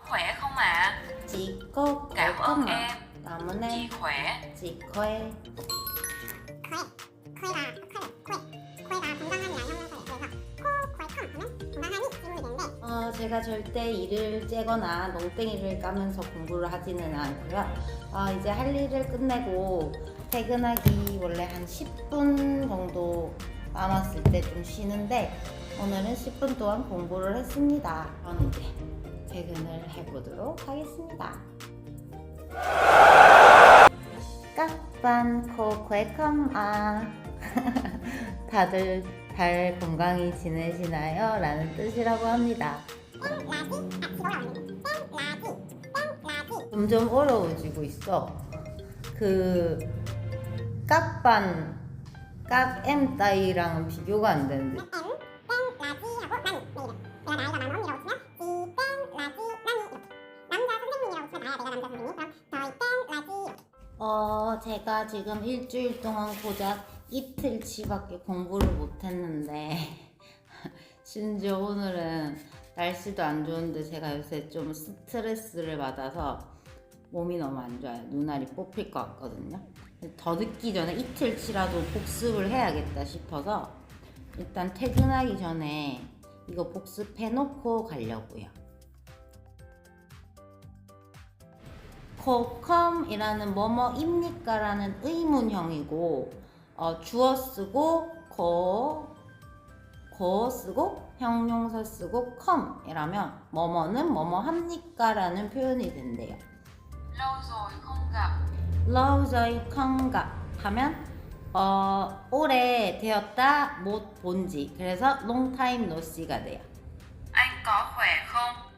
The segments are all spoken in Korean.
Khỏe không ạ? Chị có Cảm ơn không ạ? em. Cảm ơn Chị em. khỏe. Chị khỏe. 어, 제가 절대 일을 째거나 농땡이를 까면서 공부를 하지는 않고요. 어, 이제 할 일을 끝내고 퇴근하기 원래 한 10분 정도 남았을 때 좀 쉬는데 오늘은 10분 동안 공부를 했습니다. 저는 이제 퇴근을 해보도록 하겠습니다. 깍반 코코에 컴 아 다들 잘 건강히 지내시나요? 라는 뜻이라고 합니다. 점점 어려워지고 있어. 그 깍반 깍엠 따위랑은 비교가 안 되는데 어 제가 지금 일주일 동안 고작 이틀치밖에 공부를 못했는데 심지어 오늘은 날씨도 안 좋은데 제가 요새 좀 스트레스를 받아서 몸이 너무 안 좋아요. 눈알이 뽑힐 것 같거든요. 더 늦기 전에 이틀치라도 복습을 해야겠다 싶어서 일단 퇴근하기 전에 이거 복습해놓고 가려고요. 코컴이라는 뭐뭐입니까? 라는 의문형이고 어, 주어 쓰고 거, 거 쓰고 형용사 쓰고 컴이라면 뭐뭐는 뭐뭐 합니까? 라는 표현이 된대요. Không gặp 하면 어, 오래 되었다 못 본지 그래서 no see가 돼요. Không?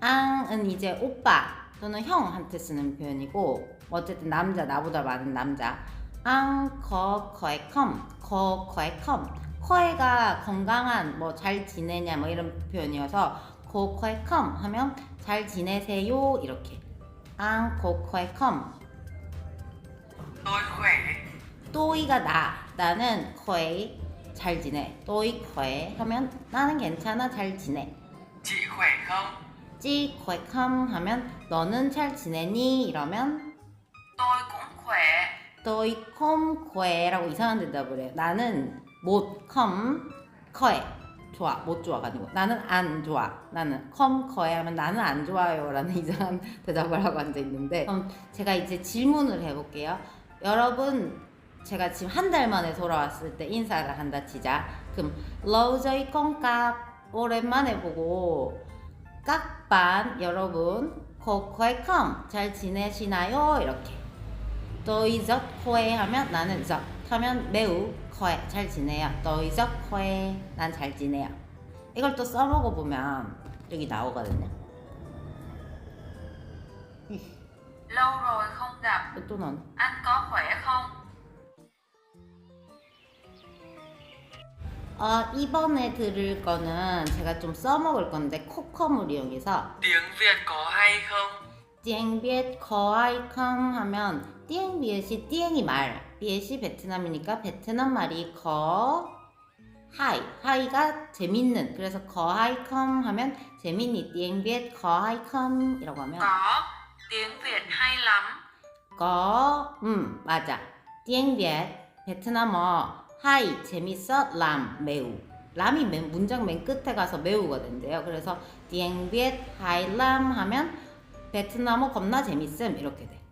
앙은 이제 오빠 또는 형한테 쓰는 표현이고 어쨌든 남자 나보다 많은 남자. 앙 거 거에 컴, 거 거에 컴. 커에가 건강한 뭐 잘 지내냐 뭐 이런 표현이어서 거 거에 컴 하면 잘 지내세요 이렇게. 앙거 거에 컴. Tôi khỏe. 또이가 나 나는 거에 잘 지내. 또이 거에 하면 나는 괜찮아 잘 지내. Chị khỏe 거에 컴 하면 너는 잘 지내니? 이러면 Tôi cũng khỏe. 또이 컴 거에라고 이상한 대답을 해요. 나는 못컴 거에. 좋아. 못 좋아가 아니고. 나는 안 좋아. 나는 컴 거에 하면 나는 안 좋아요 라는 이상한 대답을 하고 앉아 있는데. 그럼 제가 이제 질문을 해볼게요. 여러분 제가 지금 한 달 만에 돌아왔을 때 인사를 한다 치자. 그럼 러저이 껌깍 오랜만에 보고 깍반 여러분 코코에 컴 잘 지내시나요 이렇게 너희적 코에 하면 나는 적 하면 매우 코에 잘 지내요. 너희적 코에 난 잘 지내요. 이걸 또 써먹어 보면 여기 나오거든요. Lâu rồi không gặp. 또 넌. Anh có khỏe không? 어, 이번에 들을 거는 제가 좀 써먹을 건데 코컴을 이용해서 Tiếng Việt có hay không? 띠eng비엣 거아이컴 하면 띠eng비엣이 띠eng이 말, 비엣이 베트남이니까 베트남 말이 거 하이, 하이가 재밌는 그래서 거하이컴 하면 재밌니 띠eng비엣 거하이컴이라고 하면 Có. Tiếng Việt hay lắm. 거, 음 맞아 띠eng비엣 베트남어 하이 재밌어 람 매우 람이 맨, 문장 맨 끝에 가서 매우가 된대요 그래서 띠eng비엣 하이 람 하면 베트남어 겁나 재밌음 이렇게 돼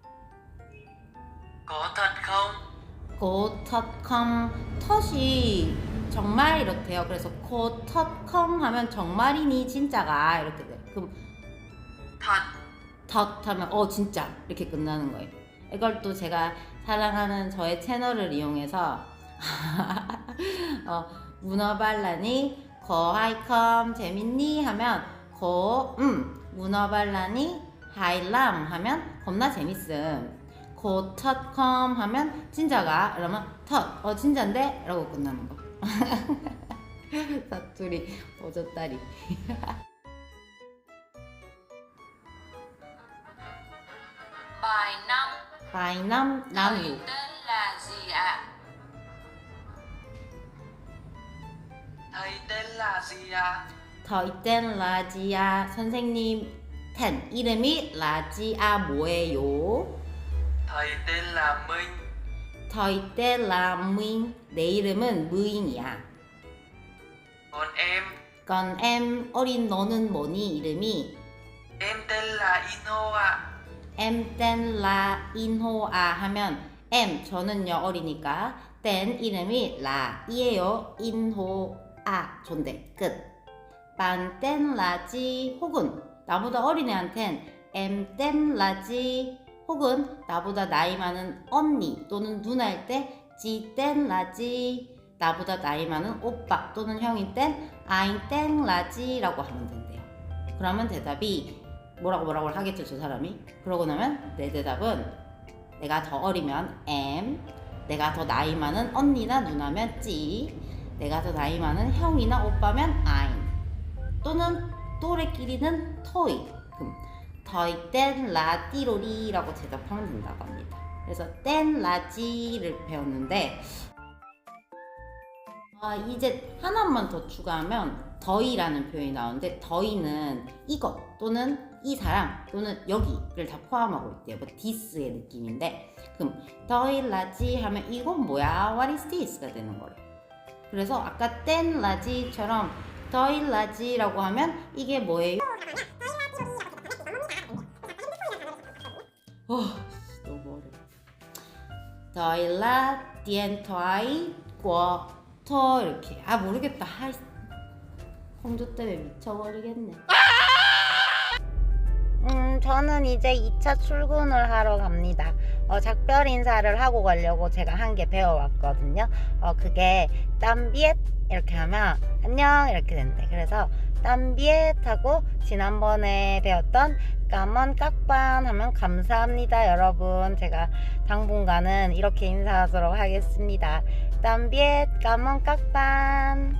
không? 고터컴 텄이 정말 이렇대요. 그래서 고터컴 하면 정말이니 진짜가 이렇게 돼. 그럼. 덧 하면 어 진짜 이렇게 끝나는 거예요. 이걸 또 제가 사랑하는 저의 채널을 이용해서 어, 문어발란이 거하이컴 재밌니? 하면 거 음. 문어발란이 하이람 하면 겁나 재밌음. 고터컴 하면 진짜가? 이러면 텄어 진짜인데 라고 끝나는 거. 사투리. Bài 5. 바이남. 나무 gì ạ? 더이땐 라지아 선생님 텐 이름이 라지아 뭐예요? Thầy tên là Minh. 더이땐 라무잉 내 이름은 무잉이야. Còn em, 건 em 어린 너는 뭐니 이름이 Inho ạ. em 땐 라 인호아 하면 em 저는요 어리니까 땐 이름이 라이에요 인호아 존대 끝. 반땐 라지 혹은 나보다 어린 애한텐 em 땐 라지 혹은 나보다 나이 많은 언니 또는 누나일 때 지땐 라지 나보다 나이 많은 오빠 또는 형일 땐 아인 땐 라지라고 하면 된대요. 그러면 대답이 뭐라고 뭐라고 하겠죠 저 사람이 그러고 나면 내 대답은 내가 더 어리면 M 내가 더 나이 많은 언니나 누나면 찌 내가 더 나이 많은 형이나 오빠면 아인 또는 또래끼리는 토이 그럼 더이 땐 라띠로리라고 대답하면 된다고 합니다 그래서 땐 라지를 배웠는데 아, 이제 하나만 더 추가하면 더이라는 표현이 나오는데 더이는 이것 또는 이 사람 또는 여기를 다 포함하고 있대요. 뭐 디스의 느낌인데 그럼 더이 라지 하면 이건 뭐야? What is this가 되는 거래. 그래서 아까 땐 라지처럼 더이 라지라고 하면 이게 뭐예요? 어, 너무 어려워. 더이 라 디엔토아이 꿔터 이렇게 아 모르겠다. 아, 공주 때문에 미쳐버리겠네. 음, 저는 이제 2차 출근을 하러 갑니다. 어, 작별 인사를 하고 가려고 제가 한개 배워왔거든요. 어, 그게 땀비엣 이렇게 하면 안녕 이렇게 된대. 그래서 땀비엣 하고 지난번에 배웠던 까먼 깍반 하면 감사합니다 여러분. 제가 당분간은 이렇게 인사하도록 하겠습니다. 땀비엣 까먼 깍반.